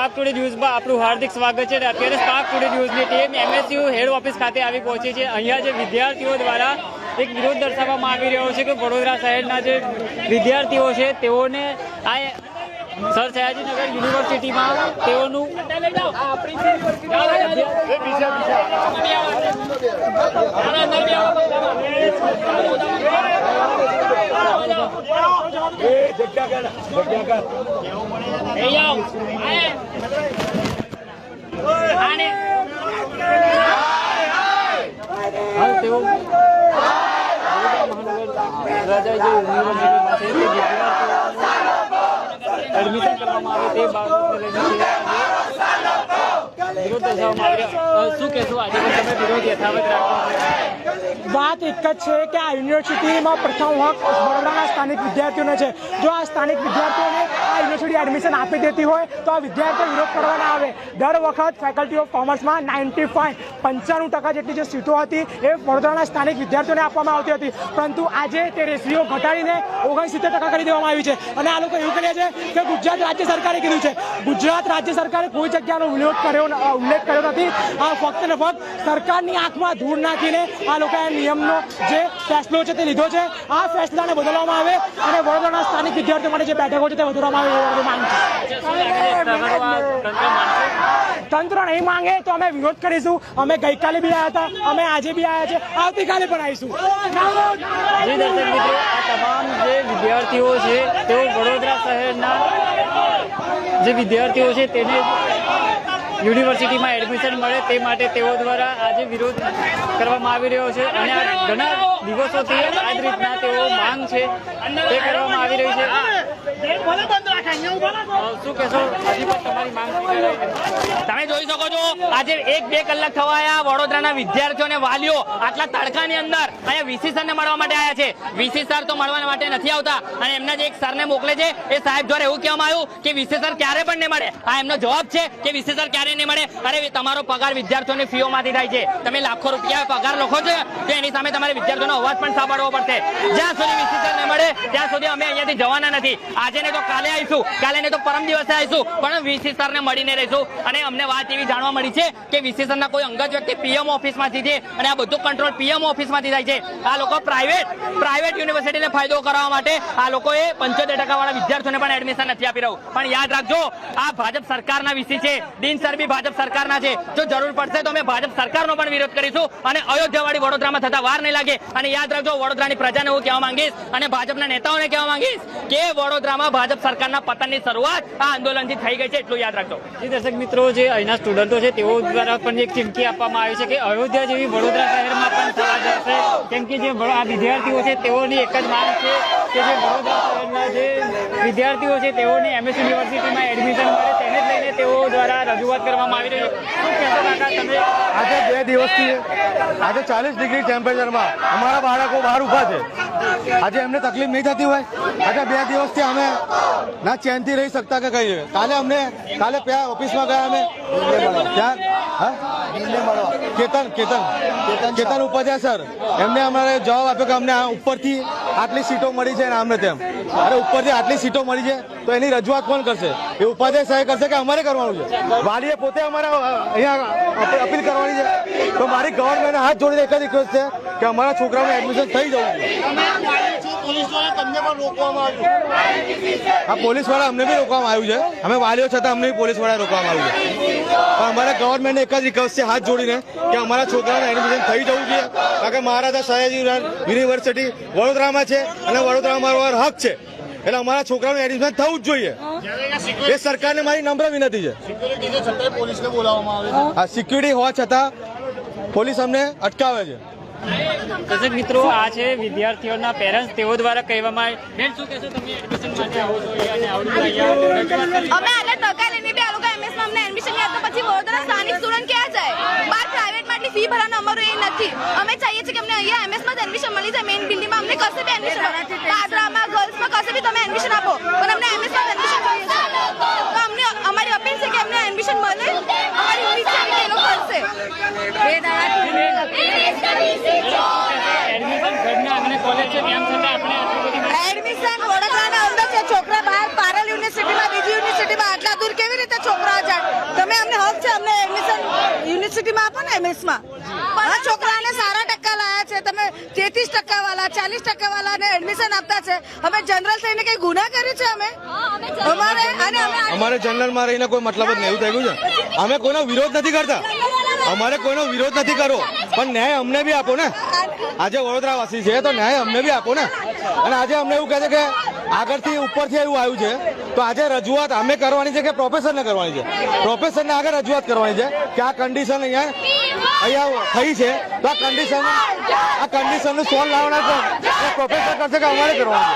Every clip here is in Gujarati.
સ્પાર્ક ટુડે ન્યૂઝમાં આપણું હાર્દિક સ્વાગત છે અત્યારે સ્પાર્ક ટુડે ન્યૂઝની ટીમ એમએસયુ હેડ ઓફિસ ખાતે આવી પહોંચી છે. અહીંયા જે વિદ્યાર્થીઓ દ્વારા એક વિરોધ દર્શાવવામાં આવી રહ્યો છે કે વડોદરા શહેરના જે વિદ્યાર્થીઓ છે તેઓને આ સર સયાજીનગર યુનિવર્સિટીમાં તેઓનું હાલ તેઓ રાજા જે યુનિવર્સિટીમાં છે એડમિશન કરવામાં આવે તે બાબતને લઈને વિરોધ દર્શાવવામાં આવી શું કહેશો? આજે પણ તમે વિરોધ યથાવત રાખો. વાત એક જ છે કે આ યુનિવર્સિટીમાં પ્રથમ હક બરોડાના સ્થાનિક વિદ્યાર્થીઓને છે. જો આ સ્થાનિક વિદ્યાર્થીઓને યુનિવર્સિટી એડમિશન આપી દેતી હોય તો આ વિદ્યાર્થીઓ વિરોધ કરવાના આવે. દર વખત ફેકલ્ટી ઓફ કોમર્સમાં નાઇન્ટી ફાઇવ પંચાણું ટકા જેટલી જે સીટો હતી એ વડોદરાના સ્થાનિક વિદ્યાર્થીઓને આપવામાં આવતી હતી. પરંતુ આજે તે રેશિયો ઘટાડીને ઓગણસિત્તેર ટકા કરી દેવામાં આવી છે. અને આ લોકો એવું કહે છે કે ગુજરાત રાજ્ય સરકારે કીધું છે. ગુજરાત રાજ્ય સરકારે કોઈ જગ્યાનો ઉલ્લેખ કર્યો ઉલ્લેખ કર્યો નથી. આ ફક્ત ને ફક્ત સરકારની આંખમાં ધૂળ નાખીને આ લોકોએ નિયમનો જે ફેસલો છે તે લીધો છે. આ ફેસલાને બદલવામાં આવે અને વડોદરાના સ્થાનિક વિદ્યાર્થીઓ માટે જે બેઠકો છે તે વધારવામાં આવે. તંત્ર નહીં માંગે તો અમે વિરોધ કરીશું. અમે ગઈકાલે બી આવ્યા હતા, અમે આજે બી આવ્યા છે, આવતીકાલે પણ આવીશું. જી દર્શક આ તમામ જે વિદ્યાર્થીઓ છે, તેઓ વડોદરા શહેરના જે વિદ્યાર્થીઓ છે, તેને યુનિવર્સિટીમાં એડમિશન મળે તે માટે તેઓ દ્વારા આજે વિરોધ કરવામાં આવી રહ્યો છે. અને ઘણા દિવસોથી આ જ રીતના તેઓ માંગ છે, તે કરવામાં આવી રહી છે. તમે જોઈ શકો છો, આજે એક બે કલાક થવા આવ્યા વડોદરાના વિદ્યાર્થીઓ અને વાલીઓ આટલા તડકાની અંદર અહીંયા વીસી સરને મળવા માટે આવ્યા છે. વીસી સર તો મળવા માટે નથી આવતા અને એમના જે એક સરને મોકલે છે, એ સાહેબ દ્વારા એવું કહેવામાં આવ્યું કે વીસી સર ક્યારે પણ નહીં મળે. આ એમનો જવાબ છે કે વીસી સર ક્યારે નહીં મળે. અરે તમારો પગાર વિદ્યાર્થીઓની ફીઓમાંથી થાય છે. તમે લાખો રૂપિયા પગાર લખો છો, તો એની સામે તમારે વિદ્યાર્થીઓનો અવાજ પણ સાંભળવો પડશે. જ્યાં સુધી વીસી સર ન મળે, ત્યાં સુધી અમે અહીંયાથી જવાના નથી. આજે ને તો કાલે આવીશું. કાલે ને તો પરમ દિવસે આવીશું. પણ વીસી સરને મળીને રહીશું. અને અમને વાત એવી જાણવા મળી છે કે વીસી સરના કોઈ અંગત વ્યક્તિ પીએમ ઓફિસમાંથી છે અને આ બધું કંટ્રોલ પીએમ ઓફિસમાંથી થાય છે. આ લોકો પ્રાઇવેટ પ્રાઇવેટ યુનિવર્સિટીને ફાયદો કરાવવા માટે આ લોકોએ પંચોતેર ટકાવાળા વિદ્યાર્થીઓને પણ એડમિશન નથી આપી રહ્યું. પણ યાદ રાખજો, આ ભાજપ સરકારના વીસી છે. બી ભાજપ સરકારના છે. જો જરૂર પડશે તો અમે ભાજપ સરકારનો પણ વિરોધ કરીશું અને અયોધ્યાવાળી વડોદરામાં થતા વાર નહીં લાગે. અને યાદ રાખજો, વડોદરાની પ્રજાને હું કહેવા માંગીશ અને ભાજપના નેતાઓને કહેવા માંગીશ કે વડોદરામાં ભાજપ સરકારના પતનની શરૂઆત આ આંદોલનથી થઈ ગઈ છે, એટલું યાદ રાખજો. જે દર્શક મિત્રો, જે અહીંના સ્ટુડન્ટો છે, તેઓ દ્વારા પણ એક ચીમકી આપવામાં આવી છે કે અયોધ્યા જેવી વડોદરા શહેરમાં પણ થવા જશે. કેમ કે જે આ વિદ્યાર્થીઓ છે, તેઓની એક જ માંગ છે કે જે વડોદરા શહેરના જે વિદ્યાર્થીઓ છે, તેઓને એમએસ યુનિવર્સિટીમાં એડમિશન મળે. તેઓ દ્વારા રજૂઆત કરવામાં આવી રહી છે આજે બે દિવસથી, આજે ચાલીસ ડિગ્રી ટેમ્પરેચરમાં અમારા બાળકો બહાર ઊભા છે. આજે એમને તકલીફ નહીં થતી હોય? આજે બે દિવસથી અમે ના ચેનથી રહી શકતા કે કહીએ કાલે અમને, કાલે ઓફિસમાં ગયા અમે. ત્યાં, હા? કેતન કેતન કેતન ઉપાધ્યાય સર, એમને અમારે જવાબ આપ્યો કે અમને ઉપરથી આટલી સીટો મળી છે ને આમને તેમ. અરે ઉપરથી આટલી સીટો મળી છે? તો એની રજૂઆત કોણ કરશે? એ ઉપાધ્યાય સાહેબ કરશે કે અમારે કરવાનું છે? વાલીએ પોતે અમારે અહીંયા અપ- અપીલ કરવાની છે. તો મારી ગવર્મેન્ટને હાથ જોડીને એક જ રિક્વેસ્ટ છે કે અમારા છોકરાનું એડમિશન થઈ જવું આ પોલીસવાળા અમને બી રોકવામાં આવ્યું છે. અમે વાલીઓ છતાં અમને પોલીસવાળા રોકવામાં આવ્યું છે. પણ અમારા ગવર્મેન્ટને એક જ રિક્વેસ્ટ છે હાથ જોડીને કે અમારા છોકરાનું એડમિશન થઈ જવું જોઈએ. કારણ કે મહારાજા સયાજી યુનિવર્સિટી વડોદરામાં છે અને વડોદરામાં અમારો હક છે. એટલે અમારા છોકરાનું એડમિશન થવું જ જોઈએ. એ સરકારને મારી નમ્ર વિનંતી છે. હા સિક્યુરિટી હોવા છતાં પોલીસ અમને અટકાવે છે. દર્શક મિત્રો આ છે વિદ્યાર્થીઓના પેરેન્ટ્સ તેઓ દ્વારા કહેવામાં આવે બેન શું કહેશો તમે એડમિશન માટે આવો છો અહીંયા અને આવડું અહીંયા? રજૂઆત કરી અમે આટલા ટકા લઈને બી આ લોકો MS માં અમને એડમિશન નહીં આપતા પછી વડોદરા સ્થાનિક સ્ટુડન્ટ ક્યાં જાય બાર પ્રાઇવેટમાં આટલી ફી ભરવાનું અમારું એ નથી. અમે ચાહીએ છીએ કે અમને અહીંયા MS માં એડમિશન મળી જાય. મેઇન બિલ્ડિંગમાં અમને કશે બી એડમિશન પાદરામાં ગર્લ્સમાં કશે બી તમે એડમિશન આપો. પણ અમને એમએસમાં માં એડમિશન જોઈએ તો અમને અમારી અપીલ છે કે અમને એડમિશન મળે. અમારી ઉમ્મીદ છે કે એ લોકો કરશે. એડમિશન ઘરના આંગણે કોલેજ છે તેમ છતાં આપણે આટલી બધી એડમિશન વડોદરાના અંદર છે છોકરા બહાર પારલ યુનિવર્સિટીમાં બીજી યુનિવર્સિટીમાં આટલા દૂર કેવી રીતે છોકરાઓ જાય યુનિવર્સિટીમાં આપો ને એમએસમાં આ છોકરાને સારા ટકા લાયા છે તમે તેત્રીસ ટકા વાળા ચાલીસ ટકા વાળાને એડમિશન આપતા છે. અમે જનરલ થઈને કઈ ગુના કરી છે અમે? અમારે અને અમારે જનરલમાં રહીને કોઈ મતલબ જ નહીં એવું થઈ ગયું છે? અમે કોઈનો વિરોધ નથી કરતા. અમારે કોઈનો વિરોધ નથી કરવો. પણ ન્યાય અમને બી આપો ને. આજે વડોદરાવાસી છે તો ન્યાય અમને બી આપો ને. અને આજે અમને એવું કહે છે કે આગળથી ઉપરથી એવું આવ્યું છે. તો આજે રજૂઆત અમે કરવાની છે કે પ્રોફેસરને કરવાની છે? પ્રોફેસરને આગળ રજૂઆત કરવાની છે કે આ કન્ડિશન અહીંયા અહીંયા થઈ છે. તો આ કન્ડિશન આ કન્ડિશનનું સોલ્વ લાવવાના છે. પ્રોફેસર કરશે કે અમારે કરવાનું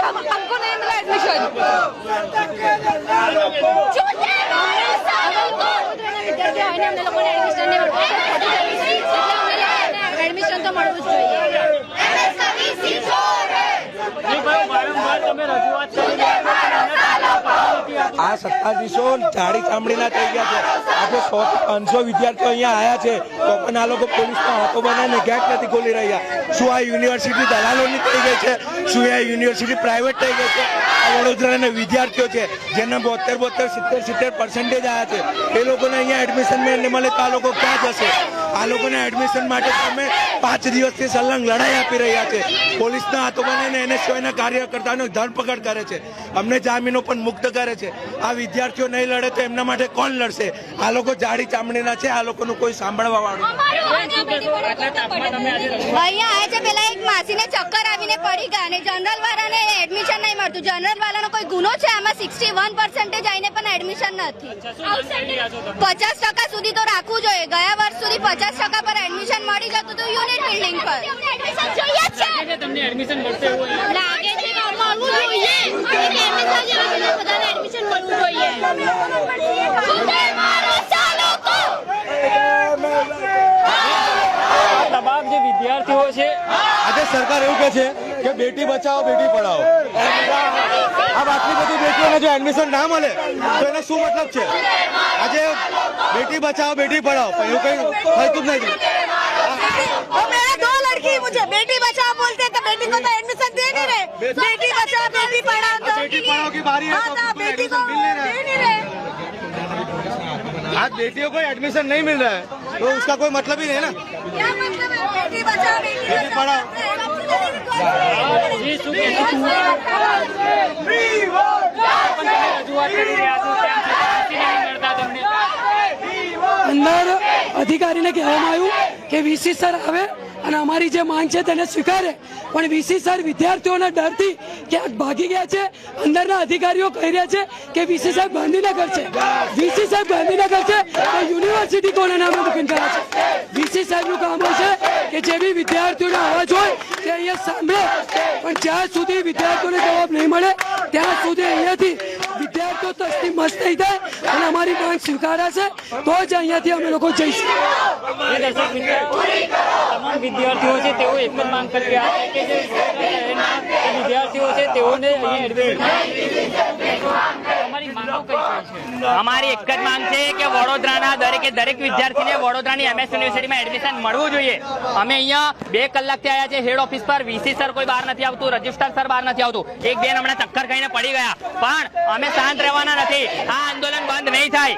हमको नहीं मिला एडमिशन એડમિશન તો મળવું જ જોઈએ જી ભાઈ, વારંવાર તમે રજૂઆત કરી રહ્યા છો, પણ એના કારણે પાછળ નથી આવતું. આ સત્તાધીશો જાડી ચામડીના થઈ ગયા છે આજે સો થી પાંચસો વિદ્યાર્થીઓ અહીંયા આવ્યા છે તો પણ આ લોકો પોલીસના હાથો બનાવીને ગેટ નથી ખોલી રહ્યા. શું આ યુનિવર્સિટી દલાલોની થઈ ગઈ છે? શું આ યુનિવર્સિટી પ્રાઇવેટ થઈ ગઈ છે? આ વડોદરાના વિદ્યાર્થીઓ છે, જેને બોતેર બોતેર સિત્તેર સિત્તેર પર્સન્ટેજ આવ્યા છે. એ લોકોને અહીંયા એડમિશન નહીં મળે તો આ લોકો ક્યાં જશે? આ લોકોને એડમિશન માટે તમે પાંચ દિવસથી સલંગ લડાઈ આપી રહ્યા છે. પોલીસના હાથો બનાવીને એને સિવાયના કાર્યકર્તાનો ધરપકડ કરે છે. અમને જામીનો પણ મુક્ત કરે છે. આ વિદ્યાર્થીઓ નહીં લડે તો એમના માટે કોણ લડશે? આ લોકો જાડી ચામડીના છે, આ લોકોનું કોઈ સાંભળવા વાળું આજે અહીંયા છે પેલા એક માસીને ચક્કર આવીને પડી ગયા અને જનરલ વાળાને એડમિશન નહીં મળતું. જનરલ વાળાનો કોઈ ગુનો છે? આમાં સિક્સટી વન પર્સન્ટેજ આવીને પણ એડમિશન નથી. પચાસ ટકા સુધી તો રાખવું જોઈએ. ગયા વર્ષ સુધી પચાસ ટકા પર એડમિશન મળી જતું હતું યુનિટ બિલ્ડિંગ પર. એડમિશન જોઈએ જ છે. કે તમને એડમિશન મળશે લાગે છે મળવું જોઈએ. એડમિશન જોઈએ બધાને એડમિશન મળવું જોઈએ સુધે મારો ચાલો આ તમામ જે વિદ્યાર્થીઓ છે આજે સરકાર એવું કહે છે કે બેટી બચાવો બેટી પઢાઓ આ આટલી બધી બેટીઓને જો એડમિશન ના મળે તો એનો શું મતલબ છે આજે બેટી બચાવો બેટી પઢાઓ પણ એવું કઈ થતું જ નહીં और मेरा दो लड़की मुझे बेटी बचाओ बोलते हैं तो बेटी को तो एडमिशन दे नहीं रहे बेटी बचाओ बेटी पढ़ाओ तो बेटी पढ़ाओ की बारी है हाँ, तो तो बेटी को एडमिशन मिल नहीं रहा है। दे नहीं रहे आज बेटियों को एडमिशन नहीं मिल रहा है तो उसका कोई मतलब ही नहीं ना क्या मतलब है बेटी અંદર અધિકારીને કહેવામાં આવ્યું કે વીસી સર આવે અને અમારી જે માંગ છે તેને સ્વીકારે. પણ વીસી સર વિદ્યાર્થીઓના ડરથી ક્યાંક ભાગી ગયા છે અંદરના અધિકારીઓ કહી રહ્યા છે કે વીસી સાહેબ ગાંધીનગર છે. વીસી સાહેબ ગાંધીનગર છે તો યુનિવર્સિટી કોના નામે બુકિંગ કરે છે? વીસી સાહેબનું કામ હોય છે કે જે બી વિદ્યાર્થીઓને અવાજ હોય, તે અહીંયા સાંભળે. પણ જ્યાં સુધી વિદ્યાર્થીઓને જવાબ નહીં મળે, ત્યાં સુધી અહીંયાથી વિદ્યાર્થીઓ તસ્તી મસ્ત થઈ જાય અને અમારી માંગ સ્વીકારાશે તો જ અહીંયાથી અમે લોકો જઈશું. તમામ વિદ્યાર્થીઓ છે, તેઓ એક જ માંગ કરી રહ્યા છે કે વિદ્યાર્થીઓ છે, તેઓને અહીંયા એડમિશન અમારી એક જ માંગ છે કે વડોદરાના દરેકે દરેક વિદ્યાર્થીને વડોદરાની એમએસ યુનિવર્સિટીમાં એડમિશન મળવું જોઈએ. અમે અહીંયા બે કલાકથી આવ્યા છે હેડ ઓફિસ પર. વીસી સર કોઈ બહાર નથી આવતું રજિસ્ટ્રાર સર બહાર નથી આવતું. એક બેન હમણાં ચક્કર ખાઈને પડી ગયા. પણ અમે શાંત રહેવાના નથી. આ આંદોલન બંધ નહીં થાય.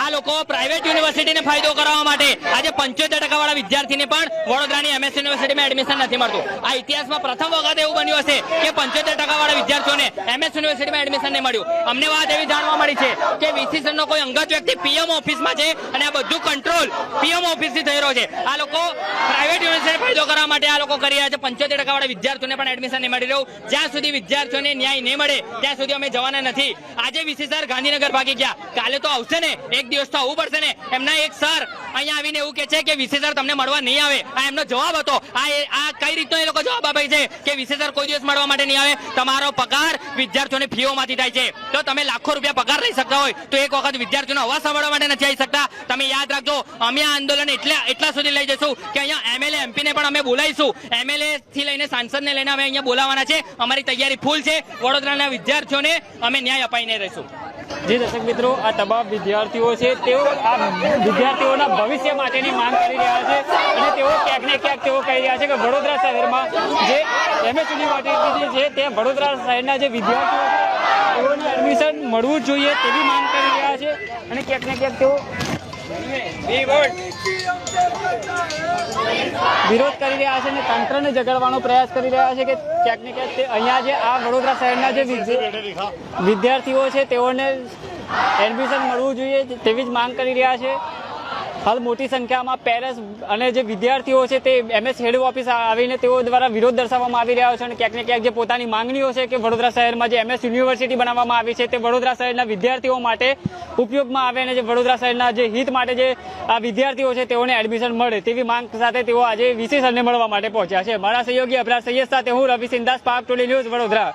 આ લોકો પ્રાઇવેટ યુનિવર્સિટીને ફાયદો કરાવવા માટે આજે પંચોતેર ટકા વાળા વિદ્યાર્થીને પણ વડોદરાની એમએસ યુનિવર્સિટીમાં એડમિશન નથી મળતું. આ ઇતિહાસમાં પ્રથમ વખત એવું બન્યું હશે કે પંચોતેર ટકા વાળા વિદ્યાર્થીઓને એમએસ યુનિવર્સિટીમાં એડમિશન નહીં મળ્યું. અમને વાત એવી જાણવા મળી છે કે વીસીસન કોઈ અંગત વ્યક્તિ પીએમ ઓફિસમાં છે અને આ બધું કંટ્રોલ પીએમ ઓફિસથી થઈ રહ્યો છે. આ લોકો પ્રાઇવેટ યુનિવર્સિટી ફાયદો કરવા માટે આ લોકો કરી રહ્યા છે. પંચોતેર ટકા વિદ્યાર્થીઓને પણ એડમિશન નહીં મળી રહ્યું. જ્યાં સુધી વિદ્યાર્થીઓને ન્યાય નહીં મળે, ત્યાં સુધી અમે જવાના નથી. આજે વીસી ગાંધીનગર ભાગી ગયા. કાલે તો આવશે ને. એક દિવસ તો આવવું પડશે ને. એમના એક સર અહીંયા આવીને એવું કે છે કે વીસી સર તમને મળવા નહીં આવે. આ એમનો જવાબ હતો. આ આ કઈ રીતનો એ લોકો જવાબ આપે છે કે વીસી કોઈ દિવસ મળવા માટે નહીં આવે? તમારો પગાર વિદ્યાર્થીઓને ફીઓમાંથી થાય છે. તો તમે લાખો રૂપિયા પગાર લઈ શકતા હોય તો એક વખત વિદ્યાર્થીઓનો અવાજ સાંભળવા માટે નથી આવી શકતા. તમે યાદ રાખજો, અમે આ આંદોલન એટલા એટલા સુધી લઈ જઈશું કે અહીંયા એમએલએ, એમપીને પણ અમે બોલાવીશું. એમએલએ થી લઈને સાંસદને લઈને અમે અહીંયા બોલાવવાના છે. અમારી તૈયારી ફૂલ છે. વડોદરાના વિદ્યાર્થીઓને અમે ન્યાય અપાઈને રહીશું. જે દર્શક મિત્રો, આ તમામ વિદ્યાર્થીઓ છે, તેઓ આ વિદ્યાર્થીઓના ભવિષ્ય માટેની માંગ કરી રહ્યા છે અને તેઓ ક્યાંક ને ક્યાંક તેઓ કહી રહ્યા છે કે વડોદરા શહેરમાં જે એમએસ યુનિવર્સિટી છે, તે વડોદરા શહેરના જે વિદ્યાર્થીઓ તેઓને એડમિશન મળવું જોઈએ તેવી માંગ કરી રહ્યા છે. અને ક્યાંક ને ક્યાંક તેઓ વિરોધ કરી રહ્યા છે અને તંત્રને જગાડવાનો પ્રયાસ કરી રહ્યા છે કે ક્યાંક ને ક્યાંક અહીંયા જે આ વડોદરા શહેરના જે વિદ્ય- વિદ્યાર્થીઓ છે તેઓને એડમિશન મળવું જોઈએ તેવી જ માંગ કરી રહ્યા છે. હાલ મોટી સંખ્યામાં પેરેન્ટ્સ અને જે વિદ્યાર્થીઓ છે તે એમએસ હેડ ઓફિસ આવીને તેઓ દ્વારા વિરોધ દર્શાવવામાં આવી રહ્યો છે અને ક્યાંક ને ક્યાંક જે પોતાની માંગણીઓ છે કે વડોદરા શહેરમાં જે એમએસ યુનિવર્સિટી બનાવવામાં આવી છે તે વડોદરા શહેરના વિદ્યાર્થીઓ માટે ઉપયોગમાં આવે અને જે વડોદરા શહેરના જે હિત માટે જે આ વિદ્યાર્થીઓ છે તેઓને એડમિશન મળે તેવી માંગ સાથે તેઓ આજે વિશેષણને મળવા માટે પહોંચ્યા છે. મારા સહયોગી અભરાજ સૈયદ સાથે હું રવિ સિંદાસ પાક ટોલી ન્યૂઝ વડોદરા.